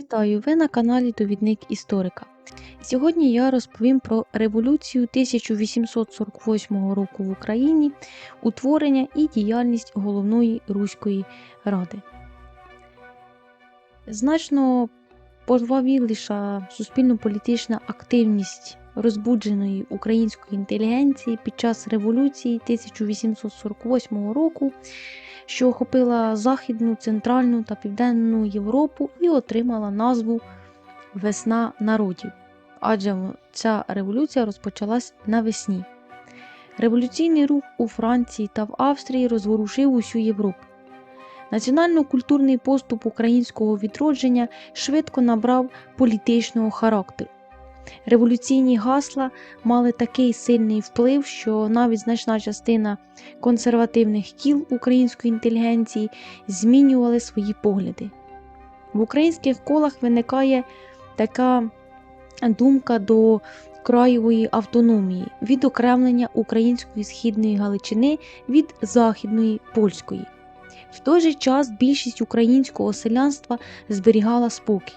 Вітаю! Ви на каналі Довідник Історика. Сьогодні я розповім про революцію 1848 року в Україні, утворення і діяльність головної Руської Ради. Значно пожвавіліша суспільно-політична активність розбудженої української інтелігенції під час революції 1848 року що охопила Західну, Центральну та Південну Європу і отримала назву Весна народів. Адже ця революція розпочалась навесні. Революційний рух у Франції та в Австрії розворушив усю Європу. Національно-культурний поступ українського відродження швидко набрав політичного характеру. Революційні гасла мали такий сильний вплив, що навіть значна частина консервативних кіл української інтелігенції змінювали свої погляди. В українських колах виникає така думка до краєвої автономії, відокремлення української східної Галичини від західної польської. В той же час більшість українського селянства зберігала спокій.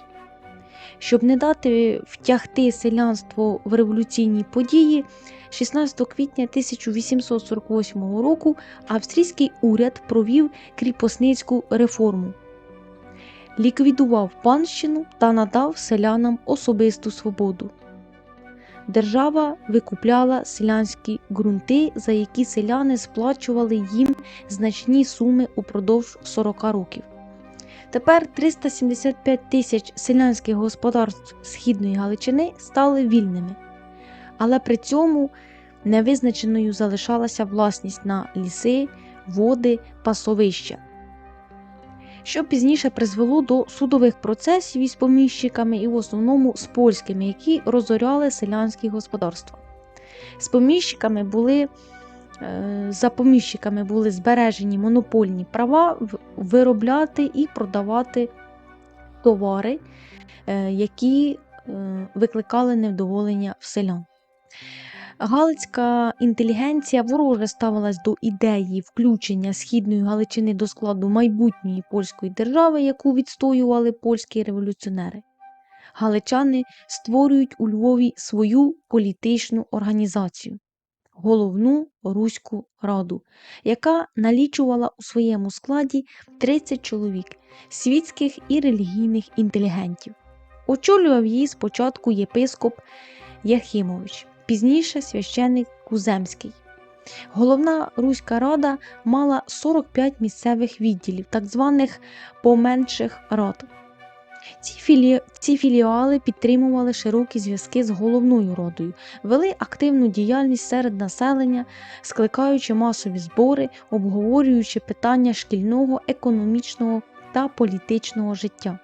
Щоб не дати втягти селянство в революційні події, 16 квітня 1848 року австрійський уряд провів кріпосницьку реформу, ліквідував панщину та надав селянам особисту свободу. Держава викупляла селянські ґрунти, за які селяни сплачували їм значні суми упродовж 40 років. Тепер 375 тисяч селянських господарств Східної Галичини стали вільними, але при цьому невизначеною залишалася власність на ліси, води, пасовища, що пізніше призвело до судових процесів із поміщиками і в основному з польськими, які розоряли селянські господарства. З поміщиками були за поміщиками були збережені монопольні права виробляти і продавати товари, які викликали невдоволення в селян. Галицька інтелігенція вороже ставилась до ідеї включення східної Галичини до складу майбутньої польської держави, яку відстоювали польські революціонери. Галичани створюють у Львові свою політичну організацію головну Руську раду, яка налічувала у своєму складі 30 чоловік світських і релігійних інтелігентів. Очолював її спочатку єпископ Яхимович, пізніше священник Куземський. Головна Руська рада мала 45 місцевих відділів, так званих поменших рад. Ці, філі... Ці філіали підтримували широкі зв'язки з головною родою, вели активну діяльність серед населення, скликаючи масові збори, обговорюючи питання шкільного, економічного та політичного життя.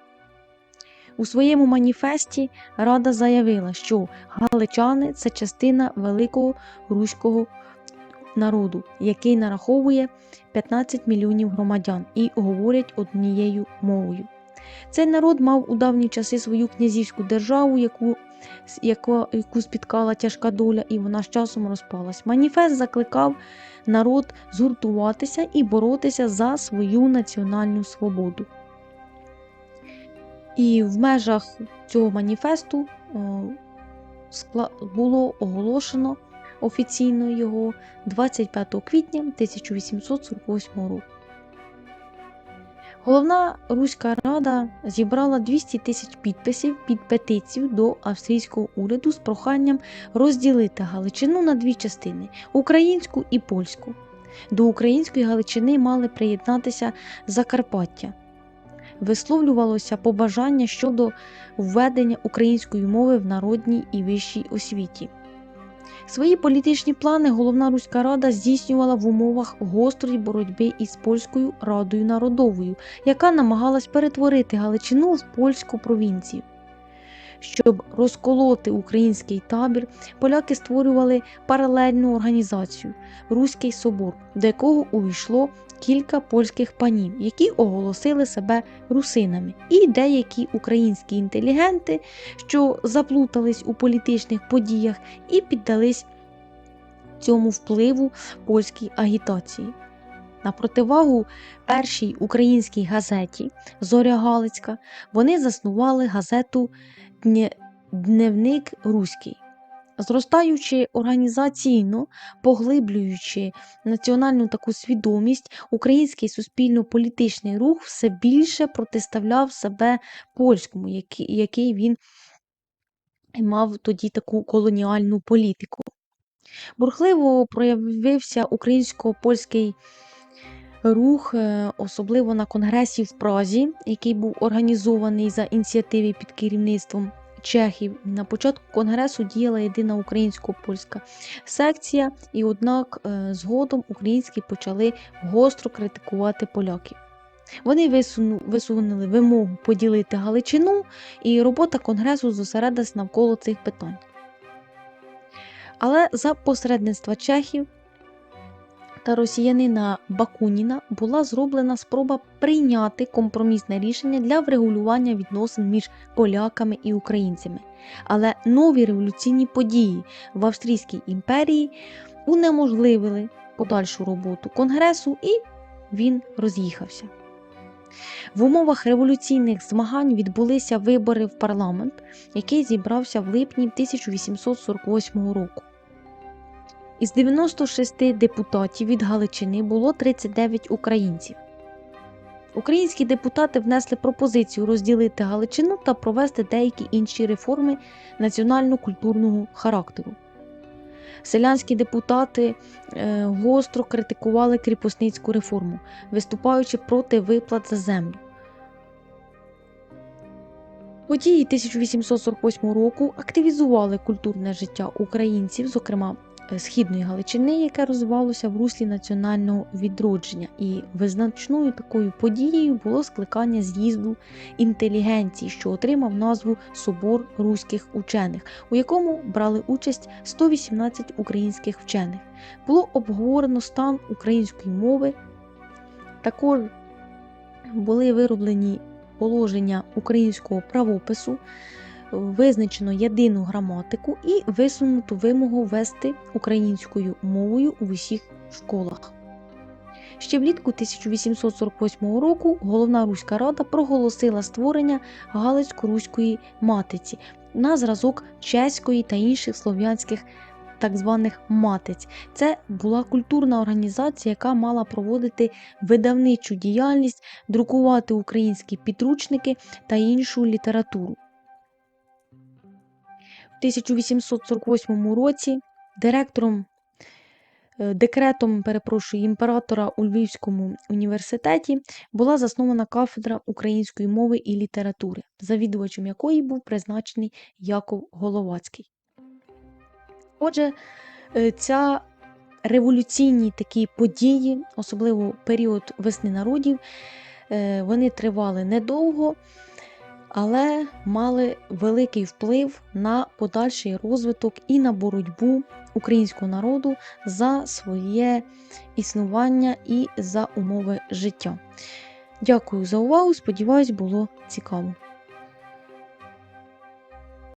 У своєму маніфесті Рада заявила, що галичани це частина великого руського народу, який нараховує 15 мільйонів громадян і говорять однією мовою. Цей народ мав у давні часи свою князівську державу, яку яку, яку спіткала тяжка доля, і вона з часом розпалась. Маніфест закликав народ згуртуватися і боротися за свою національну свободу. І в межах цього маніфесту було оголошено офіційно його 25 квітня 1848 року. Головна Руська Рада зібрала 200 тисяч підписів під петицію до австрійського уряду з проханням розділити Галичину на дві частини українську і польську. До української Галичини мали приєднатися Закарпаття. Висловлювалося побажання щодо введення української мови в народній і вищій освіті. Свої політичні плани головна Руська Рада здійснювала в умовах гострої боротьби із польською радою народовою, яка намагалась перетворити Галичину в польську провінцію. Щоб розколоти український табір, поляки створювали паралельну організацію Руський собор, до якого увійшло кілька польських панів, які оголосили себе русинами, і деякі українські інтелігенти, що заплутались у політичних подіях і піддались цьому впливу польській агітації. На противагу першій українській газеті Зоря Галицька вони заснували газету Дневник Руський. Зростаючи організаційно, поглиблюючи національну таку свідомість, український суспільно-політичний рух все більше протиставляв себе польському, який, він мав тоді таку колоніальну політику. Бурхливо проявився українсько-польський рух, е, особливо на конгресі в Празі, який був організований за ініціативи під керівництвом чехів. На початку конгресу діяла єдина українсько-польська секція, і однак е, згодом українські почали гостро критикувати поляків. Вони висунули вимогу поділити Галичину, і робота конгресу зосередилась навколо цих питань. Але за посередництва чехів та росіянина Бакуніна була зроблена спроба прийняти компромісне рішення для врегулювання відносин між поляками і українцями. Але нові революційні події в Австрійській імперії унеможливили подальшу роботу конгресу, і він роз'їхався. В умовах революційних змагань відбулися вибори в парламент, який зібрався в липні 1848 року. Із 96 депутатів від Галичини було 39 українців. Українські депутати внесли пропозицію розділити Галичину та провести деякі інші реформи національно-культурного характеру. Селянські депутати е, гостро критикували кріпосницьку реформу, виступаючи проти виплат за землю. Події 1848 року активізували культурне життя українців, зокрема Східної Галичини, яке розвивалося в руслі національного відродження, і визначною такою подією було скликання з'їзду інтелігенції, що отримав назву Собор руських учених, у якому брали участь 118 українських вчених. Було обговорено стан української мови. Також були вироблені положення українського правопису, визначено єдину граматику і висунуто вимогу вести українською мовою у усіх школах. Ще влітку 1848 року Головна Руська Рада проголосила створення Галицько-Руської матиці на зразок чеської та інших слов'янських так званих матиць. Це була культурна організація, яка мала проводити видавничу діяльність, друкувати українські підручники та іншу літературу. В 1848 році директором е, декретом, перепрошую, імператора у Львівському університеті була заснована кафедра української мови і літератури, завідувачем якої був призначений Яков Головацький. Отже, е, ця революційні такі події, особливо період весни народів, е, вони тривали недовго, але мали великий вплив на подальший розвиток і на боротьбу українського народу за своє існування і за умови життя. Дякую за увагу. Сподіваюсь, було цікаво.